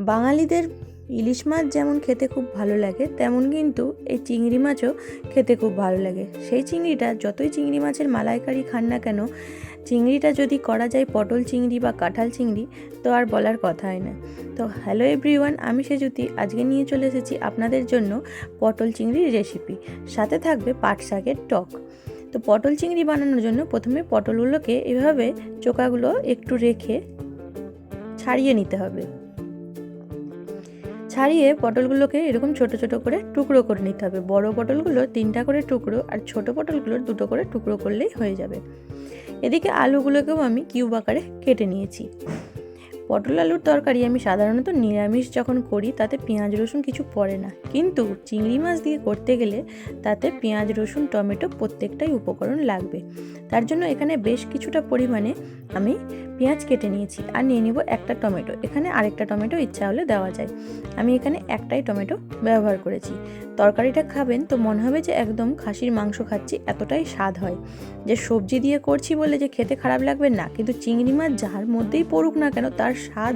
বাঙালিদের ইলিশ মাছ যেমন খেতে খুব ভালো লাগে, তেমন কিন্তু এই চিংড়ি মাছও খেতে খুব ভালো লাগে। সেই চিংড়িটা যতই চিংড়ি মাছের মালাইকারি খান না কেন, চিংড়িটা যদি করা যায় পটল চিংড়ি বা কাঁঠাল চিংড়ি, তো আর বলার কথা হয় না। তো হ্যালো এভরিওয়ান, আমি সেজুতি। আজকে নিয়ে চলে এসেছি আপনাদের জন্য পটল চিংড়ির রেসিপি। সাথে থাকবে পাট শাকের টক। তো পটল চিংড়ি বানানোর জন্য প্রথমে পটলগুলোকে এভাবে চোকাগুলো একটু রেখে ছাড়িয়ে নিতে হবে। ছাড়িয়ে পটলগুলোকে এরকম ছোট ছোট করে টুকরো করে নিতে হবে। বড় পটলগুলো তিনটা করে টুকরো আর ছোট পটলগুলো দুটো করে টুকরো করলেই হয়ে যাবে। এদিকে আলুগুলোকেও আমি কিউব আকারে কেটে নিয়েছি। পটল আলুর তরকারি আমি সাধারণত নিরামিষ যখন করি, তাতে পেঁয়াজ, রসুন কিছু পড়ে না। কিন্তু চিংড়ি মাছ দিয়ে করতে গেলে তাতে পেঁয়াজ, রসুন, টমেটো প্রত্যেকটাই উপকরণ লাগবে। তার জন্য এখানে বেশ কিছুটা পরিমাণে আমি পেঁয়াজ কেটে নিয়েছি আর নিয়ে নিব একটা টমেটো। এখানে আরেকটা টমেটো ইচ্ছা হলে দেওয়া যায়। আমি এখানে একটাই টমেটো ব্যবহার করেছি। তরকারিটা খাবেন তো মনে হবে যে একদম খাসির মাংস খাচ্ছি, এতটাই স্বাদ হয়। যে সবজি দিয়ে করছি বলে যে খেতে খারাপ লাগবে না, কিন্তু চিংড়ি মাছ যার মধ্যেই পড়ুক না কেন তার স্বাদ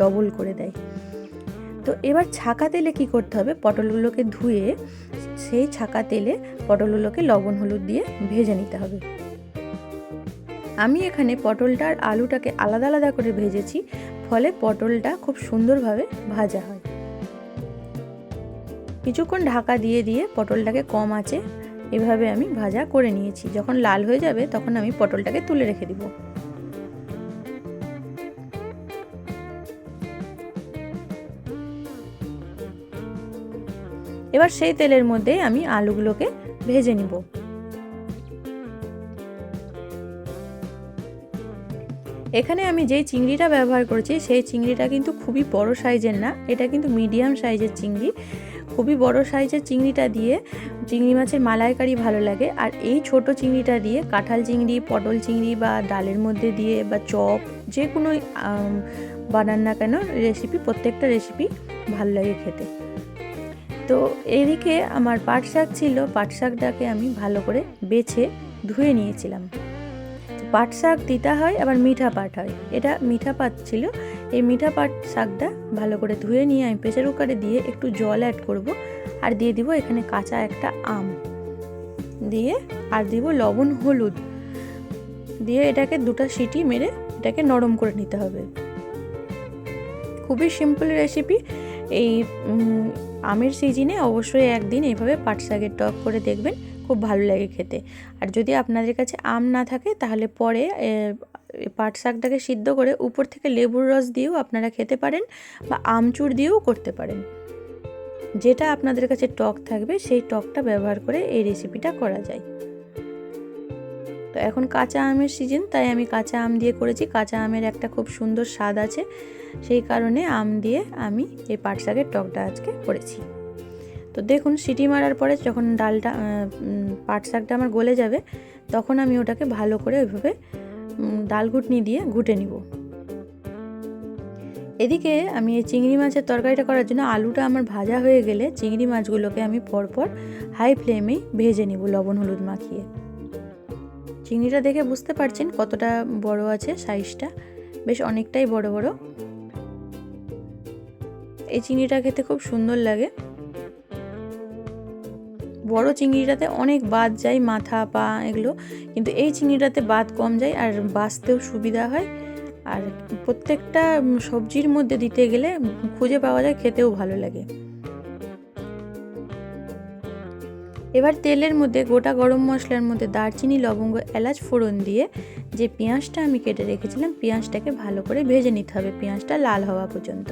ডবল করে দেয়। তো এবার ছাকা তেলে কি করতে হবে? পটলগুলোকে ধুয়ে সেই ছাকা তেলে পটলগুলোকে লবণ হলুদ দিয়ে ভেজে নিতে হবে। আমি এখানে পটলটা আর আলুটাকে আলাদা আলাদা করে ভেজেছি, ফলে পটলটা খুব সুন্দরভাবে ভাজা হয়। কিছুক্ষণ ঢাকা দিয়ে দিয়ে পটলটাকে কম আছে, এভাবে আমি ভাজা করে নিয়েছি। যখন লাল হয়ে যাবে, তখন আমি পটলটাকে তুলে রেখে দিব। এবার সেই তেলের মধ্যে আমি আলুগুলোকে ভেজে নিব। এখানে আমি যেই চিংড়িটা ব্যবহার করেছি, সেই চিংড়িটা কিন্তু খুবই বড় সাইজের না, এটা কিন্তু মিডিয়াম সাইজের চিংড়ি। খুবই বড় সাইজের চিংড়িটা দিয়ে চিংড়ি মাছের মালাইকারি ভালো লাগে। আর এই ছোট চিংড়িটা দিয়ে কাঁঠাল চিংড়ি, পটল চিংড়ি বা ডালের মধ্যে দিয়ে বা চপ যে কোনো বানান না কেন রেসিপি প্রত্যেকটা রেসিপি ভালো লাগে খেতে। তো এদিকে আমার পাট শাক ছিল, পাট শাকটাকে আমি ভালো করে বেছে ধুয়ে নিয়েছিলাম। পাট শাক দিতে হয়, আবার মিঠা পাট হয়। এটা মিঠা পাট ছিল এই মিঠা পাট শাকটা ভালো করে ধুয়ে নিয়ে আমি প্রেসার কুকারে দিয়ে একটু জল অ্যাড করব আর দিয়ে দিব এখানে কাঁচা একটা আম। দিয়ে আর দিব লবণ, হলুদ। দিয়ে এটাকে দুটো সিটি মেরে এটাকে নরম করে নিতে হবে। খুবই সিম্পল রেসিপি এই আমের সিজনে অবশ্যই একদিন এইভাবে পাট শাকের টক করে দেখবেন। খুব ভালো লাগে খেতে। আর যদি আপনাদের কাছে আম না থাকে, তাহলে পরে পাট শাকটাকে সিদ্ধ করে উপর থেকে লেবুর রস দিয়েও আপনারা খেতে পারেন বা আমচুর দিয়েও করতে পারেন। যেটা আপনাদের কাছে টক থাকবে, সেই টকটা ব্যবহার করে এই রেসিপিটা করা যায়। তো এখন কাঁচা আমের সিজন, তাই আমি কাঁচা আম দিয়ে করেছি। কাঁচা আমের একটা খুব সুন্দর স্বাদ আছে। সেই কারণে আম দিয়ে আমি এই পাট শাকের টকটা আজকে করেছি। তো দেখুন, সিটি মারার পরে যখন ডালটা পাট শাকটা আমার গলে যাবে, তখন আমি ওটাকে ভালো করে ওইভাবে ডাল ঘুটনি দিয়ে ঘুটে নিব। এদিকে আমি এই চিংড়ি মাছের তরকারিটা করার জন্য আলুটা আমার ভাজা হয়ে গেলে চিংড়ি মাছগুলোকে আমি পরপর হাই ফ্লেমেই ভেজে নিব লবণ, হলুদ মাখিয়ে। চিংড়িটা দেখে বুঝতে পারছেন কতটা বড় আছে সাইজটা। বেশ অনেকটাই বড় বড়। এই চিংড়িটা খেতে খুব সুন্দর লাগে। বড় চিংড়িটাতে অনেক বাদ যায়, মাথা, পা এগুলো। কিন্তু এই চিংড়িটাতে বাদ কম যায় আর বাঁচতেও সুবিধা হয়। আর প্রত্যেকটা সবজির মধ্যে দিতে গেলে খুঁজে পাওয়া যায়, খেতেও ভালো লাগে। এবার তেলের মধ্যে গোটা গরম মশলার মধ্যে দারচিনি, লবঙ্গ, এলাচ ফোড়ন দিয়ে যে পেঁয়াজটা আমি কেটে রেখেছিলাম, পেঁয়াজটাকে ভালো করে ভেজে নিতে হবে। পেঁয়াজটা লাল হওয়া পর্যন্ত।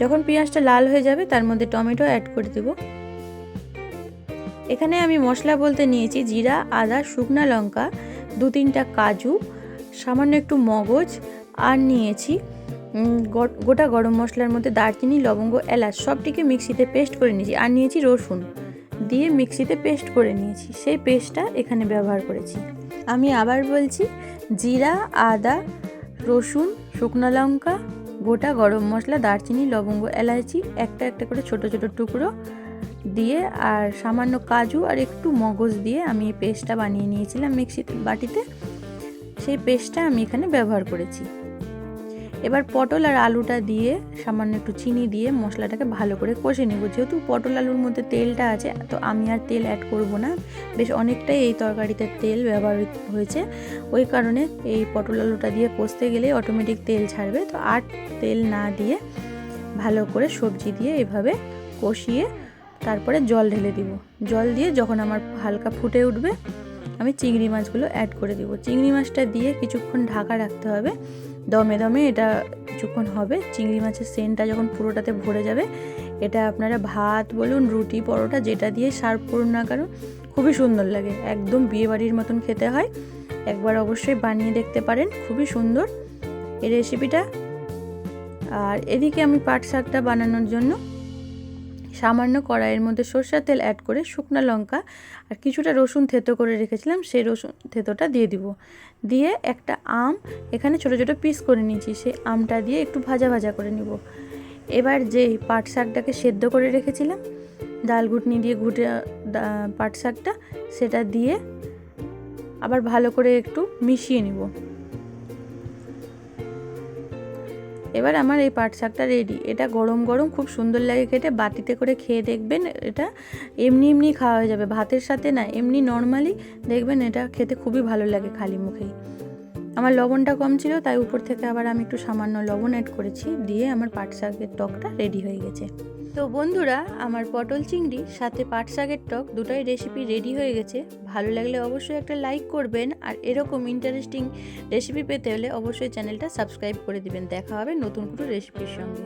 যখন পেঁয়াজটা লাল হয়ে যাবে, তার মধ্যে টমেটো অ্যাড করে দেব। এখানে আমি মশলা বলতে নিয়েছি জিরা, আদা, শুকনা লঙ্কা, দু তিনটা কাজু, সামান্য একটু মগজ, আর নিয়েছি গোটা গরম মশলার মধ্যে দারচিনি, লবঙ্গ, এলাচ, সবটিকে মিক্সিতে পেস্ট করে নিয়েছি। আর নিয়েছি রসুন। দিয়ে মিক্সিতে পেস্ট করে নিয়েছি। সেই পেস্টটা এখানে ব্যবহার করেছি। আমি আবার বলছি, জিরা, আদা, রসুন, শুকনো লঙ্কা গোটা গরম মশলা, দারচিনি, লবঙ্গ এলাচি একটা একটা করে ছোট ছোট টুকরো দিয়ে আর সামান্য কাজু আর একটু মগজ দিয়ে আমি এই পেস্টটা বানিয়ে নিয়েছিলাম মিক্সিতে, বাটিতে। সেই পেস্টটা আমি এখানে ব্যবহার করেছি। এবার পটল আর আলুটা দিয়ে সামান্য একটু চিনি দিয়ে মশলাটাকে ভালো করে কষে নেব। যেহেতু পটল আলুর মধ্যে তেলটা আছে, তো আমি আর তেল অ্যাড করব না। বেশ অনেকটাই এই তরকারিতে তেল ব্যবহার হয়েছে। ওই কারণে এই পটল আলুটা দিয়ে কষতে গেলে অটোমেটিক তেল ছাড়বে। তো আর তেল না দিয়ে ভালো করে সবজি দিয়ে এভাবে কষিয়ে তারপরে জল ঢেলে দিব। জল দিয়ে যখন আমার হালকা ফুটে উঠবে, আমি চিংড়ি মাছগুলো অ্যাড করে দিব। চিংড়ি মাছটা দিয়ে কিছুক্ষণ ঢাকা রাখতে হবে। দমে দমে এটা কিছুক্ষণ হবে, চিংড়ি মাছের সেন্টটা যখন পুরোটাতে ভরে যাবে, এটা আপনারা ভাত বলুন, রুটি, পরোটা যেটা দিয়ে সার্ভ করুন না কারণ খুবই সুন্দর লাগে। একদম বিয়েবাড়ির মতন খেতে হয়। একবার অবশ্যই বানিয়ে দেখতে পারেন, খুবই সুন্দর। এই রেসিপিটা আর এদিকে আমি পাট শাকটা বানানোর জন্য সামান্য কড়াইয়ের মধ্যে সর্ষের তেল অ্যাড করে শুকনো লঙ্কা আর কিছুটা রসুন থেতো করে রেখেছিলাম, সেই রসুন থেতোটা দিয়ে দিব। দিয়ে একটা আম এখানে ছোটো ছোটো পিস করে নিয়েছি, সেই আমটা দিয়ে একটু ভাজা ভাজা করে নিব। এবার যেই পাট শাকটাকে সেদ্ধ করে রেখেছিলাম, ডাল ঘুটনি দিয়ে ঘুটে পাট শাকটা, সেটা দিয়ে আবার ভালো করে একটু মিশিয়ে নিব। এবার আমার এই পাট শাকটা রেডি এটা গরম গরম খুব সুন্দর লাগে খেতে, বাটিতে করে খেয়ে দেখবেন এটা এমনি এমনি খাওয়া হয়ে যাবে। ভাতের সাথে না, এমনি নর্মালি দেখবেন এটা খেতে খুবই ভালো লাগে খালি মুখেই। আমার লবণটা কম ছিল, তাই উপর থেকে আবার আমি একটু সামান্য লবণ অ্যাড করেছি, দিয়ে আমার পাট শাকের টকটা রেডি হয়ে গেছে। তো বন্ধুরা, আমার পটল চিংড়ি, সাথে পাট শাকের টক, দুটাই রেসিপি রেডি হয়ে গেছে। ভালো লাগলে অবশ্যই একটা লাইক করবেন, আর এরকম ইন্টারেস্টিং রেসিপি পেতে হলে অবশ্যই চ্যানেলটা সাবস্ক্রাইব করে দিবেন। দেখা হবে নতুন কোনো রেসিপির সঙ্গে।